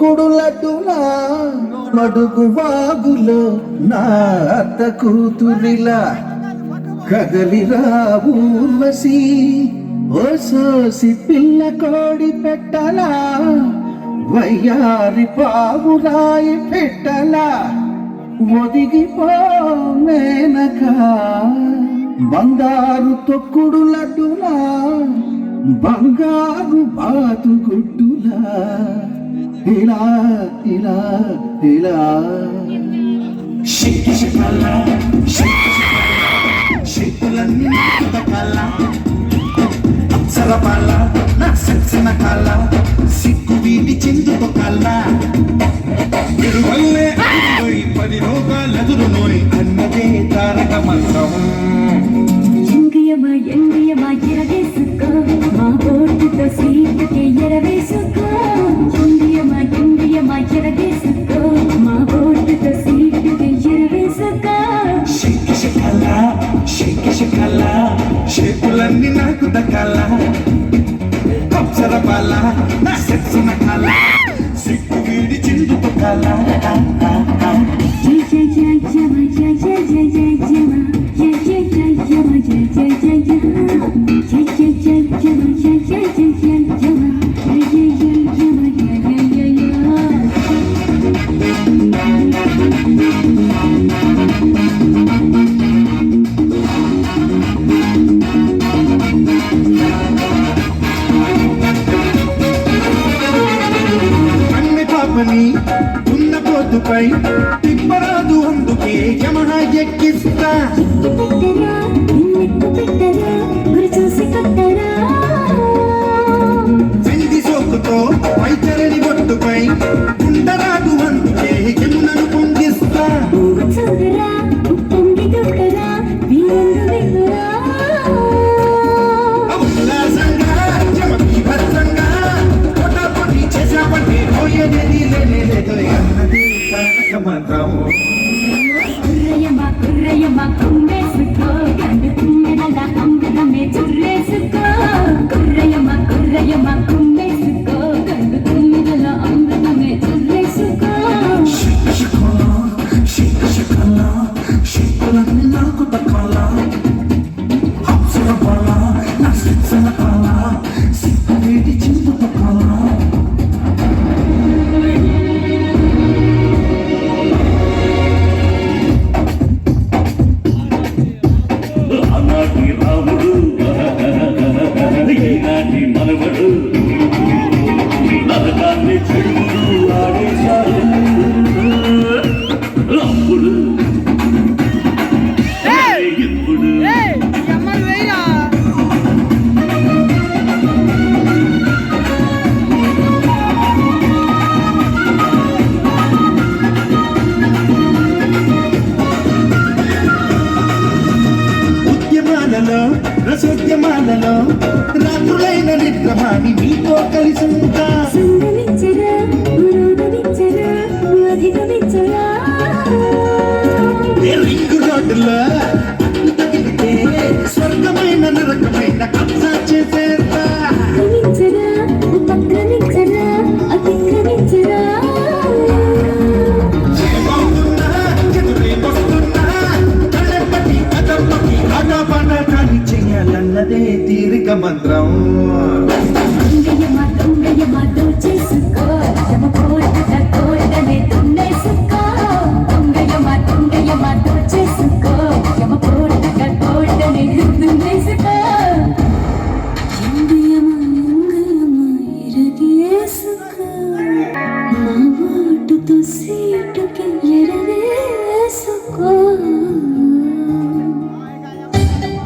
తొక్కుడు మడుగు వాగులో నా అత్త కూతురిలా కదలిరావు మసి. ఓ పిల్ల కోడి పెట్టలా వయ్యారి పావురాయి పెట్టలా. ఒదిగిపో మేనక. బంగారు తొక్కుడు లడ్డులా బంగారు బాతుగుడ్డులా. ఇలా ఇలా ఇలా. షిక్కి షికల షిక్కి షికల షిక్కులన్నీ నాకు అప్సర బాల నా సక్సిన కాల సిక్కు వీడి చిందుతో కాల. విరువల్లే అడుగులోయ్ షిక్కి షేపులన్నీ నాకు దక్కాల. అప్సర బాల నా సక్సిన కాల సిక్కు వీడి చిందుతో కాల ఉన్న పోతుపై తిప్పరాదు అందుకే యమహ ఎక్కిస్తా వెండి సోకుతో వైతరని బొట్టుపై ఉండరాదు అందుకే యమునను పొంగిస్తా. మంత్రము రాముడు. ఈనాటి మనవడు రసోద్యమాలలో రాత్రులైన నిద్రమాని మీతో కలిసి சீட்டுக்கு இரவே சுக்கோ